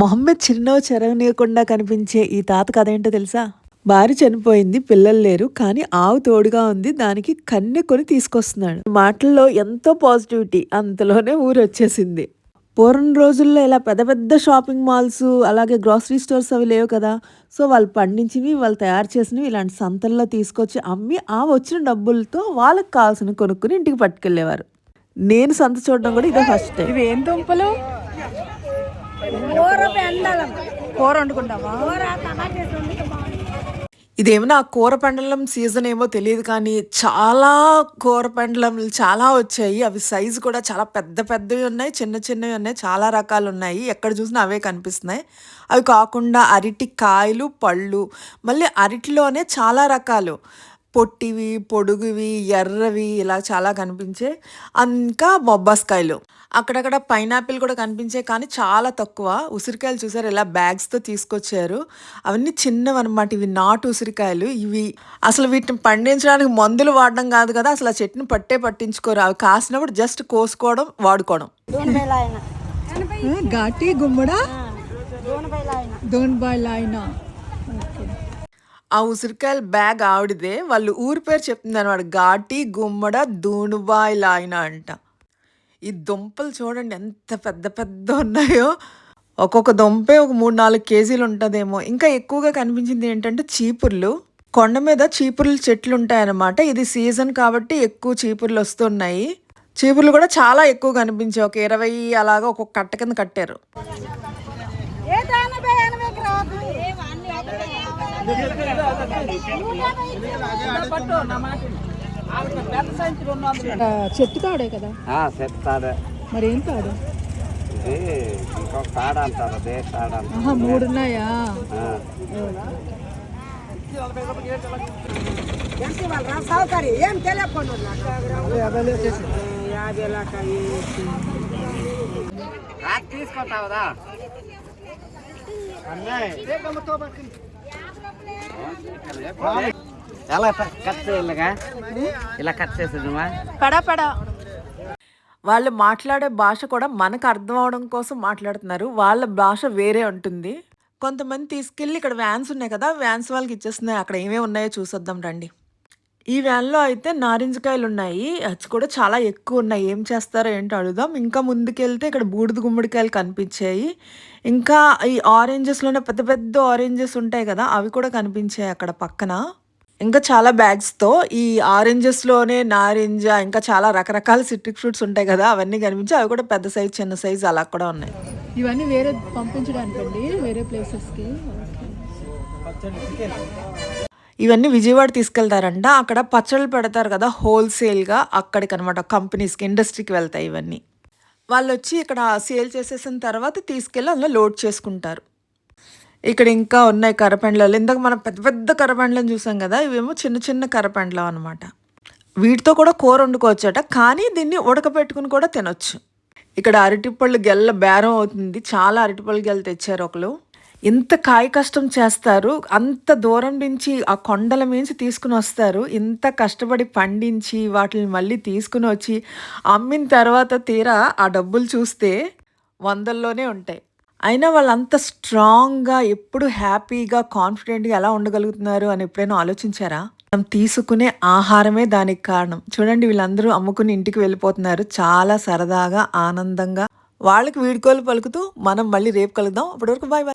మొహమ్మద్ చిరునవ్వు చెరగనీయకుండా కనిపించే ఈ తాత కథ ఏంటో తెలుసా? భార్య చనిపోయింది పిల్లలు లేరు కానీ ఆవు తోడుగా ఉంది దానికి కన్నె కొని తీసుకొస్తున్నాడు. మాటల్లో ఎంతో పాజిటివిటీ అంతలోనే ఊరు వచ్చేసింది. పూర్వం రోజుల్లో ఇలా పెద్ద పెద్ద షాపింగ్ మాల్స్ అలాగే గ్రాసరీ స్టోర్స్ అవి లేవు కదా. సో వాళ్ళు పండించినవి వాళ్ళు తయారు చేసినవి ఇలాంటి సంతల్లో తీసుకొచ్చి అమ్మి ఆ వచ్చిన డబ్బులతో వాళ్ళకి కావాల్సిన కొనుక్కుని ఇంటికి పట్టుకెళ్ళేవారు. నేను సంత చూడడం కూడా ఇదే ఫస్ట్ టైం ఇవి ఏం దుంపలు? కూర కూర వండుకుంటావా కూర పెండలం సీజన్ ఏమో తెలియదు కానీ చాలా కూర పెండలంలు చాలా వచ్చాయి. అవి సైజు కూడా చాలా పెద్ద పెద్దవి ఉన్నాయి చిన్న చిన్నవి ఉన్నాయి చాలా రకాలు ఉన్నాయి. ఎక్కడ చూసినా అవే కనిపిస్తున్నాయి. అవి కాకుండా అరటి కాయలు పళ్ళు మళ్ళీ అరటిలోనే చాలా రకాలు. పొట్టివి పొడుగువి ఎర్రవి ఇలా చాలా కనిపించే ఇంకా బొబ్బాస్కాయలు అక్కడక్కడ పైనాపిల్ కూడా కనిపించే కానీ చాలా తక్కువ. ఉసిరికాయలు చూసారు? ఇలా బ్యాగ్స్తో తీసుకొచ్చారు. అవన్నీ చిన్నవి అనమాట ఇవి నాటు ఉసిరికాయలు. ఇవి అసలు వీటిని పండించడానికి మందులు వాడడం కాదు కదా. అసలు ఆ చెట్టుని పట్టే పట్టించుకోరు. అవి కాసినప్పుడు జస్ట్ కోసుకోవడం వాడుకోవడం. ఘాటి గుమ్మడా? దూన బయలు ఆయన దోన్ బాయ్ లాయినా ఆ ఉసిరికాయల బ్యాగ్ ఆవిడదే. వాళ్ళు ఊరి పేరు చెప్తుంది అనమాట. ఘాటి గుమ్మడ దూనుబాయ్ లాయన అంట. ఈ దుంపలు చూడండి ఎంత పెద్ద పెద్ద ఉన్నాయో. ఒక్కొక్క దుంపే ఒక మూడు నాలుగు కేజీలు ఉంటుందేమో. ఇంకా ఎక్కువగా కనిపించింది ఏంటంటే చీపుర్లు. కొండ మీద చీపుర్లు చెట్లు ఉంటాయన్నమాట. ఇది సీజన్ కాబట్టి ఎక్కువ చీపుర్లు వస్తున్నాయి. చీపుర్లు కూడా చాలా ఎక్కువ కనిపించాయి. ఒక ఇరవై అలాగా ఒక్కొక్క కట్ట కింద కట్టారు. చెట్టు తాడే కదా? చెప్తాడు మరి ఏం తాడ అంటారు అదే తాడ అంటారు. ఆహా మూడు ఉన్నాయా? ఎంత ఇవ్వాలి రా సౌకర్యం ఏం తెలియకుండా యాభై లక్ష రాత్రి తీసుకుంటావుదా ఎలా కట్ ఇలా కట్ చేసేదమ్మా పడా పడా. వాళ్ళు మాట్లాడే భాష కూడా మనకు అర్థం అవడం కోసం మాట్లాడుతున్నారు. వాళ్ళ భాష వేరే ఉంటుంది. కొంతమంది తీసుకెళ్ళి ఇక్కడ వ్యాన్స్ ఉన్నాయి కదా వ్యాన్స్ వాళ్ళకి ఇచ్చేస్తున్నాయి. అక్కడ ఏమేమి ఉన్నాయో చూసొద్దాం రండి. ఈ వ్యాన్లో అయితే నారింజకాయలు ఉన్నాయి అవి కూడా చాలా ఎక్కువ ఉన్నాయి ఏం చేస్తారో ఏంటో అడుగుదాం. ఇంకా ముందుకెళ్తే ఇక్కడ బూడిద గుమ్మడికాయలు కనిపించాయి. ఇంకా ఈ ఆరెంజెస్లోనే పెద్ద పెద్ద ఆరెంజెస్ ఉంటాయి కదా అవి కూడా కనిపించాయి అక్కడ పక్కన. ఇంకా చాలా బ్యాగ్స్తో ఈ ఆరెంజెస్లోనే నారింజ ఇంకా చాలా రకరకాల సిట్రిక్ ఫ్రూట్స్ ఉంటాయి కదా అవన్నీ కనిపించి అవి కూడా పెద్ద సైజ్ చిన్న సైజ్ అలా కూడా ఉన్నాయి. ఇవన్నీ వేరే పంపించడానికి వేరే ప్లేసెస్కి. ఇవన్నీ విజయవాడ తీసుకెళ్తారంట. అక్కడ పచ్చళ్ళు పెడతారు కదా హోల్సేల్గా అక్కడికి అనమాట కంపెనీస్కి ఇండస్ట్రీకి వెళ్తాయి ఇవన్నీ. వాళ్ళు వచ్చి ఇక్కడ సేల్ చేసేసిన తర్వాత తీసుకెళ్ళి అందులో లోడ్ చేసుకుంటారు. ఇక్కడ ఇంకా ఉన్నాయి కరపెండ్లలో. ఇందాక మనం పెద్ద పెద్ద కరపెండ్లను చూసాం కదా ఇవేమో చిన్న చిన్న కరపెండ్లం అనమాట వీటితో కూడా కూర వండుకోవచ్చట కానీ దీన్ని ఉడకపెట్టుకుని కూడా తినొచ్చు. ఇక్కడ అరటిపళ్ళు గెల్ల బేరం అవుతుంది. చాలా అరటిపళ్ళు గెల్ల తెచ్చారు ఒకరు ఎంత కాయ కష్టం చేస్తారు అంత దూరం నుంచి ఆ కొండల మించి తీసుకుని వస్తారు ఇంత కష్టపడి పండించి వాటిని మళ్ళీ తీసుకుని వచ్చి అమ్మిన తర్వాత తీరా ఆ డబ్బులు చూస్తే వందల్లోనే ఉంటాయి. అయినా వాళ్ళు అంత స్ట్రాంగ్గా ఎప్పుడు హ్యాపీగా కాన్ఫిడెంట్గా ఎలా ఉండగలుగుతున్నారు అని ఎప్పుడైనా ఆలోచించారా? మనం తీసుకునే ఆహారమే దానికి కారణం. చూడండి వీళ్ళందరూ అమ్ముకుని ఇంటికి వెళ్ళిపోతున్నారు. చాలా సరదాగా ఆనందంగా. వాళ్ళకి వీడుకోలు పలుకుతూ మనం మళ్ళీ రేపు కలుద్దాం. అప్పటివరకు బాయ్ బాయ్.